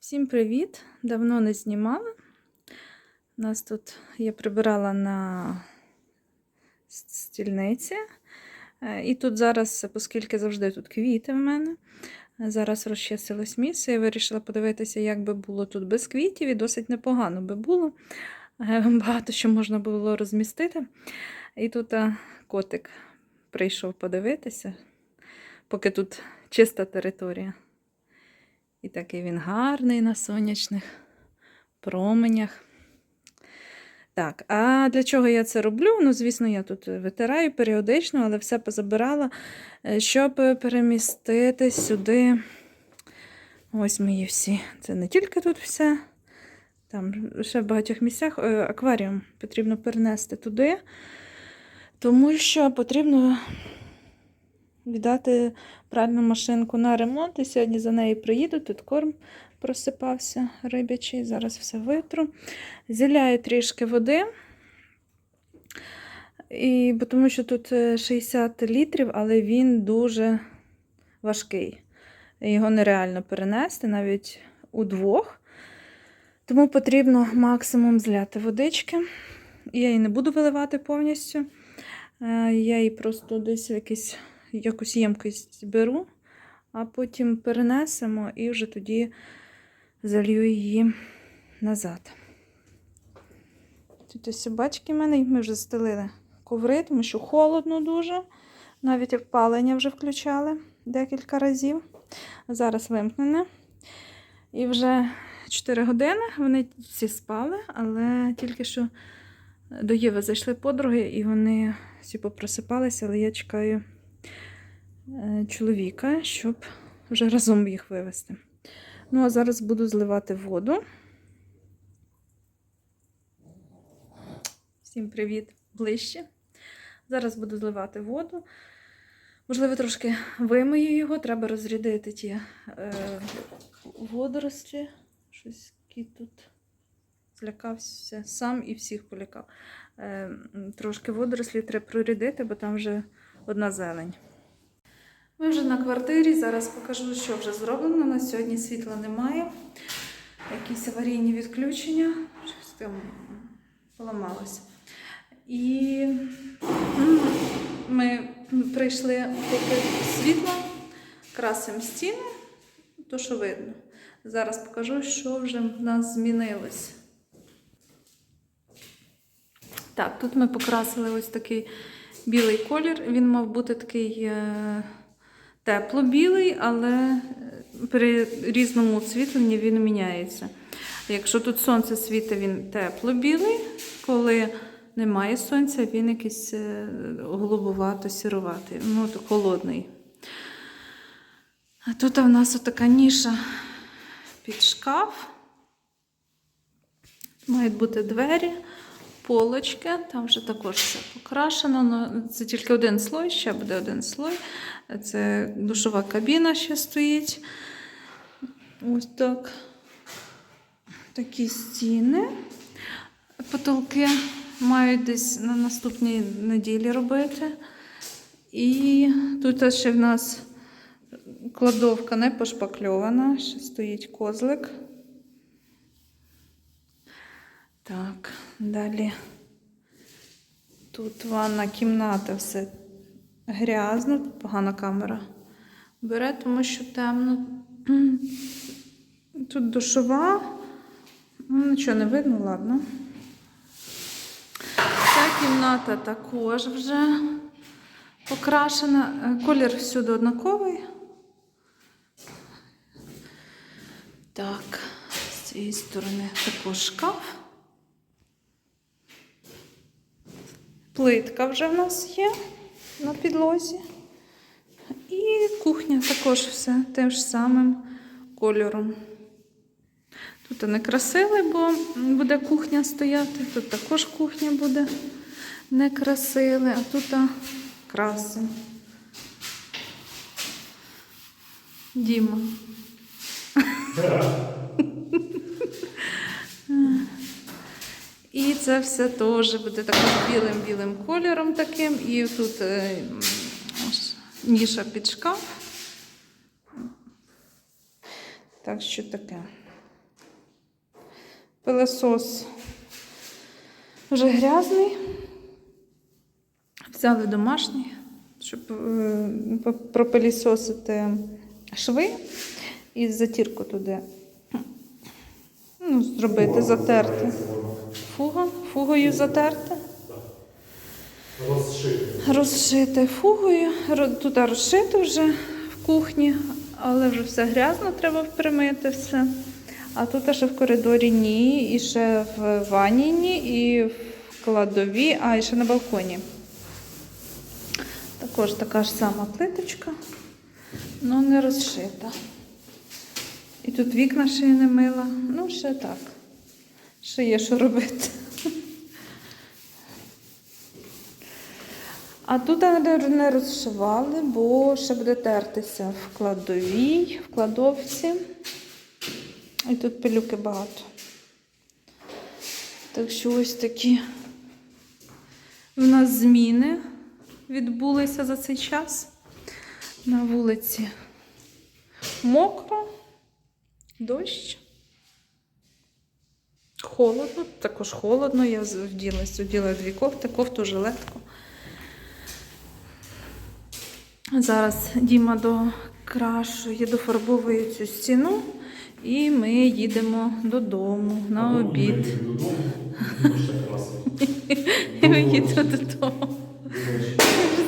Всім привіт! Давно не знімала. Нас тут я прибирала на стільниці. Е, І тут зараз, оскільки завжди тут квіти в мене, зараз розчистилось місце. Я вирішила подивитися, як би було тут без квітів, і досить непогано би було. Е, Багато що можна було розмістити. І тут е, котик прийшов подивитися, поки тут чиста територія. І такий він гарний на сонячних променях. Так, а для чого я це роблю? Ну, звісно, я тут витираю періодично, але все позабирала, е, щоб перемістити сюди. Ось мої всі. Це не тільки тут все. Там ще в багатьох місцях е, акваріум потрібно перенести туди, тому що потрібно віддати пральну машинку на ремонт. І сьогодні за нею приїду. Тут корм просипався рибячий. Зараз все витру. Зіляю трішки води. І, бо тому що тут е, 60 літрів, але він дуже важкий. Його нереально перенести навіть удвох. Тому потрібно максимум зляти водички. Я її не буду виливати повністю. Е, Я її просто десь якийсь якусь ємкість беру, а потім перенесемо і вже тоді залью її назад. Тут ось собачки в мене, ми вже стелили коври, тому що холодно дуже. Навіть опалення вже включали декілька разів. Зараз вимкнене. І вже 4 години вони всі спали, але тільки що до Єви зайшли подруги, і вони всі попросипалися, але я чекаю чоловіка, щоб вже разом їх вивезти. Ну, а зараз буду зливати воду. Всім привіт ближче. Зараз буду зливати воду. Можливо, трошки вимию його, треба розрядити ті е, водорослі. Щось кіт тут злякався сам і всіх полякав. Е, трошки водорослі треба прорядити, бо там вже одна зелень. Ми вже на квартирі. Зараз покажу, що вже зроблено. На сьогодні світла немає. Якісь аварійні відключення. Щось там поламалося. І ми прийшли поки світло, красимо стіни, то що видно. Зараз покажу, що вже в нас змінилось. Так, тут ми покрасили ось такий білий колір. Він мав бути такий е, тепло-білий, але е, при різному освітленні він міняється. Якщо тут сонце світить, він тепло-білий, коли немає сонця, він якийсь е, голубовато-сіруватий, ну, то холодний. А тут в нас отака ніша під шкаф. Мають бути двері, полочки, там вже також все покрашено. Ну, це тільки один слой, ще буде один слой. Це душова кабіна ще стоїть. Ось так. Такі стіни. Потолки мають десь на наступній неділі робити. І тут ще в нас кладовка не пошпакльована, ще стоїть козлик. Так, далі. Тут ванна кімната, все грязно, погана камера бере, тому що темно. Тут душова. Ну, Нічого не видно, ладно. Ця кімната також вже покрашена. Е, Колір всюди однаковий. Так, з цієї сторони також шкаф. Плитка вже в нас є на підлозі. І кухня також все тим ж самим кольором. Тут не красили, бо буде кухня стояти. Тут також кухня буде не красили, а тут а, красим. Діма. І це все теж буде таким білим-білим кольором таким. І тут е, ніша під шкаф. Так що таке. Пилосос вже грязний. Взяли домашній, щоб е, пропилісосити шви і затірку туди. Ну, зробити, затерти. Фуга, фугою затерти. Розшити. Розшити фугою. Туди розшити вже в кухні, але вже все грязно, треба примити все. А тут ще в коридорі ні, і ще в ванні ні, і в кладові, а і ще на балконі. Також така ж сама плиточка, але не розшита. І тут вікна ще не мила. Ну, ще так. Ще є що робити. А тут не розшивали, бо ще буде тертися в кладовій, в кладовці. І тут пилюки багато. Так що ось такі в нас зміни відбулися за цей час. На вулиці мокро, дощ. Холодно, також холодно. Я вділась, вділа дві кофти, кофту, жилетку. Зараз Діма докрашує, дофарбовує цю стіну, і ми їдемо додому на обід. Ми їдемо додому.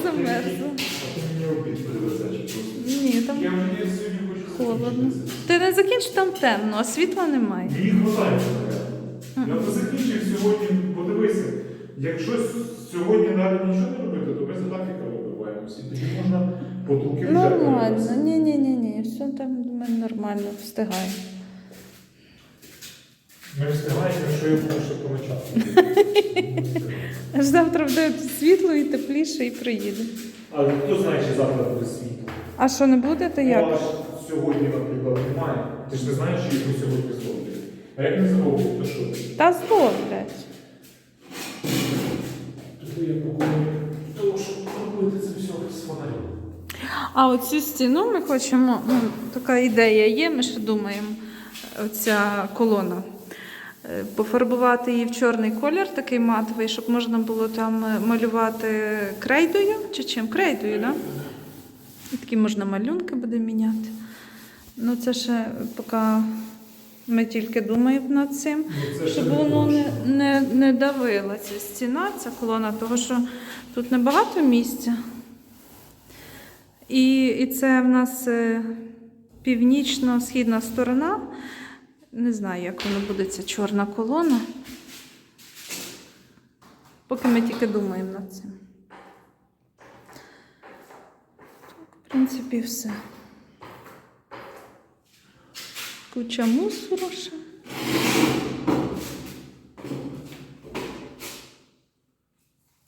Замерзла. Ні, там холодно. Ти не закінч, там темно, а світла немає. Я то закінчив сьогодні, подивися. Якщо сьогодні далі нічого не робити, то ми за графіка вибиваємося. Тоді можна потолки вже Нормально. Ні, ні, ні, ні. Все там мене нормально встигає. Ми встигаємо, якщо я буду ще помочати. Аж завтра буде світло і тепліше, і приїде. Але хто знає, чи завтра буде світло? А що не буде, то як? Ну, аж сьогодні, наприклад, немає. Ти ж не знаєш, чи його сьогодні зроблять. А як не зроблять, то що? Та я пропоную того, щоб робити це все з фонарем. А оцю стіну ми хочемо, ну, така ідея є, ми ще думаємо, оця колона. Е, Пофарбувати її в чорний колір, такий матовий, щоб можна було там е, малювати крейдою чи чим? Крейдою, так? Да? І такі можна малюнки буде міняти. Ну, це ще поки ми тільки думаємо над цим. Ну, Щоб воно не, не, не давила ця стіна, ця колона, тому що тут небагато місця. І, і це в нас е, північно-східна сторона. Не знаю, як воно буде ця чорна колона. Поки ми тільки думаємо над цим. Так, в принципі, все. Куча мусору ще.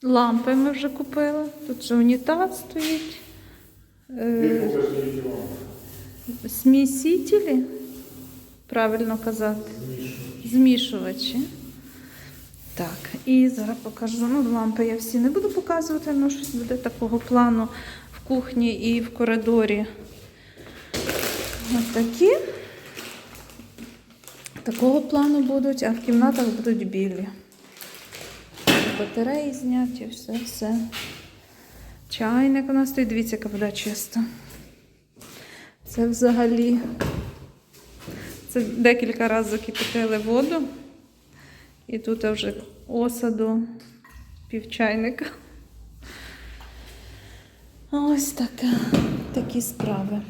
Лампи ми вже купили. Тут же унітаз стоїть. Е, правильно казати, змішувачі. Так, і зараз покажу. Ну, лампи я всі не буду показувати, але щось буде такого плану в кухні і в коридорі. Ось такі. Такого плану будуть, а в кімнатах будуть білі. Батареї зняті, все, все. Чайник у нас стоїть, дивіться, яка вода чиста. Це взагалі. Це декілька разів закипятили воду. І тут вже осаду півчайника. Ось така, такі справи.